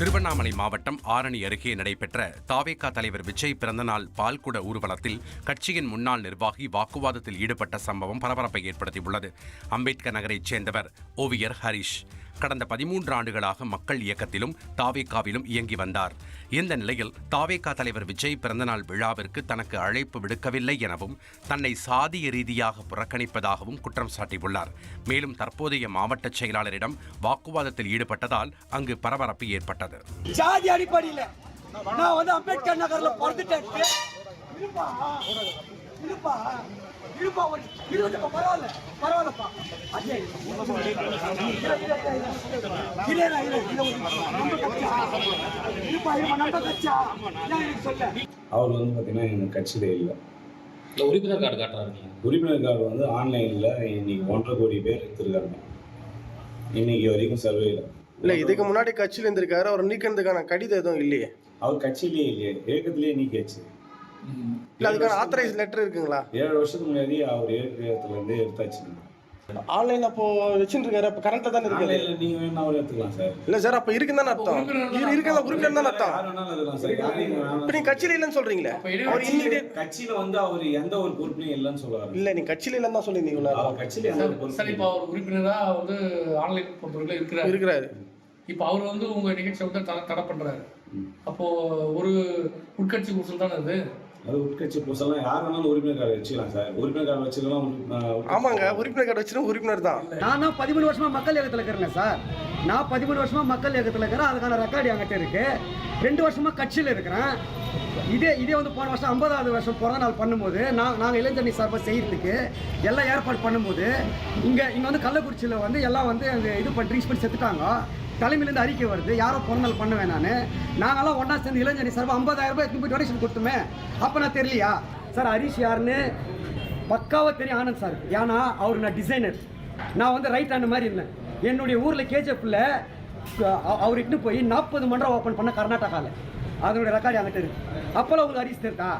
திருவண்ணாமலை மாவட்டம் ஆரணி அருகே நடைபெற்ற தாவேகா தலைவர் விஜய் பிறந்தநாள் பால்குட ஊர்வலத்தில் கட்சியின் முன்னாள் நிர்வாகி வாக்குவாதத்தில் ஈடுபட்ட சம்பவம் பரபரப்பை ஏற்படுத்தியுள்ளது. அம்பேத்கர் நகரைச் சேர்ந்தவர் ஓவியர் ஹரிஷ். கடந்த பதிமூன்று ஆண்டுகளாக மக்கள் இயக்கத்திலும் தாவேகாவிலும் இயங்கி வந்தார். இந்த நிலையில் தாவேகா தலைவர் விஜய் பிறந்தநாள் விழாவிற்கு தனக்கு அழைப்பு விடுக்கவில்லை எனவும் தன்னை சாதிய ரீதியாக புறக்கணிப்பதாகவும் குற்றம் சாட்டியுள்ளார். மேலும் தற்போதைய மாவட்ட செயலாளரிடம் வாக்குவாதத்தில் ஈடுபட்டதால் அங்கு பரபரப்பு ஏற்பட்டது. ஜாதி அடிப்படையில் நான் வந்து அம்பேத்கர் நகர்ல பிறந்துட்டேன். இருப்பா இருப்பா இருப்பா ஒரு பரவாயில்ல அவர் வந்து பார்த்தீங்கன்னா எங்கள் கட்சியில் இல்லை. இல்லை உறுப்பினர் கார்டு காட்டுறாருங்க உறுப்பினர் கார்டு வந்து ஆன்லைனில் இன்னைக்கு ஒன்றரை கோடி பேர் எடுத்திருக்காங்க. இன்னைக்கு வரைக்கும் சர்வேல இல்ல இதுக்கு முன்னாடி கட்சியில இருந்திருக்காரு அவர் நீக்கிறதுக்கான கடிதம் எதுவும் இல்லையே? அவர் கட்சியிலே இல்லையே இயக்கத்திலேயே நீக்கியாச்சு. இல்ல அதுக்கான ஆத்தரைஸ் லெட்டர் இருக்குங்களா? ஏழு வருஷத்துக்கு முன்னாடி அவர் இயக்கத்துலேருந்து எடுத்தாச்சு. ஆன்லைன்ல அப்போ வச்சுட்டு இருக்காரு அப்ப கரண்ட்ல தானே இருக்காரு நீங்கள் வேணா அவர் எடுத்துக்கலாம் சார். இல்ல சார் அப்ப இருக்குன்னு தானே அர்த்தம். இரு இருக்கா உறுப்பினர் தானே அர்த்தம். இப்ப நீங்க கட்சியில இல்லைன்னு சொல்றீங்களே. அவர் இன்னைக்கு கட்சியில வந்து அவர் எந்த ஒரு பொறுப்புலையும் இல்லைன்னு சொல்லுவாரு இல்ல நீங்க கட்சியில இல்லைன்னு தான் சொல்லியிருந்தீங்களா அவர் கட்சியில எந்த ஒரு சார் இப்போ அவர் உறுப்பினரா வந்து ஆன்லைன் பொறுத்தவரைக்கும் இருக்கிறார். இருக்கிறாரு. இப்போ அவர் வந்து உங்க நிகழ்ச்சியை வந்து தடை தடை பண்றாரு. அப்போ ஒரு உட்கட்சி குசல் தானே அது? அது உட்கட்சி புதுசெல்லாம் யார் வேணாலும் உறுப்பினர் கார்டு வச்சுக்கலாம் சார். உறுப்பினர் கார்டு வச்சுக்கலாம் ஆமாங்க உறுப்பினர் கார்டு வச்சிருக்க உறுப்பினர் தான். நான் பதிமூணு வருஷமா மக்கள் இயக்கத்தில் இருக்கிறேன் சார். நான் பதிமூணு வருஷமா மக்கள் இயக்கத்தில் இருக்கிறேன். அதுக்கான ரெக்கார்டு என்கிட்ட இருக்கு. ரெண்டு வருஷமா கட்சியில் இருக்கிறேன். இதே இதே வந்து போன வருஷம் ஐம்பதாவது வருஷம் பிறந்த நாள் பண்ணும்போது நான் நாங்கள் இளைஞரணி சார்பாக செய்யறதுக்கு எல்லாம் ஏற்பாடு பண்ணும்போது இங்கே இங்கே வந்து கள்ளக்குறிச்சியில் வந்து எல்லாம் வந்து இது பண்ணி ட்ரிங்க்ஸ் பண்ணி செத்துட்டாங்க. தலைமையிலேருந்து அறிக்கை வருது. யாரோ பொறுநாள் பண்ணுவேன் நான். நாங்களாம் ஒன்றா சேர்ந்து இளைஞரணி சார்பாக ஐம்பதாயிரம் ரூபாய் எடுத்துன்னு போய் டொனேஷன் கொடுத்துமே. அப்போ நான் தெரியலையா? சார் ஹரிஷ் யாருன்னு பக்காவாக தெரியும் ஆனந்த் சார். ஏன்னா அவர் நான் டிசைனர் நான் வந்து ரைட் ஹேண்ட் மாதிரி இருந்தேன். என்னுடைய ஊரில் கேஜிஎஃப்ல அவர் இட்டு போய் நாற்பது மண்டலம் ஓப்பன் பண்ண கர்நாடகாவில் அதனுடைய ரெக்கார்டு என்கிட்ட இருக்கு. அப்போல்லாம் உங்களுக்கு ஹரிஷ் இருக்கா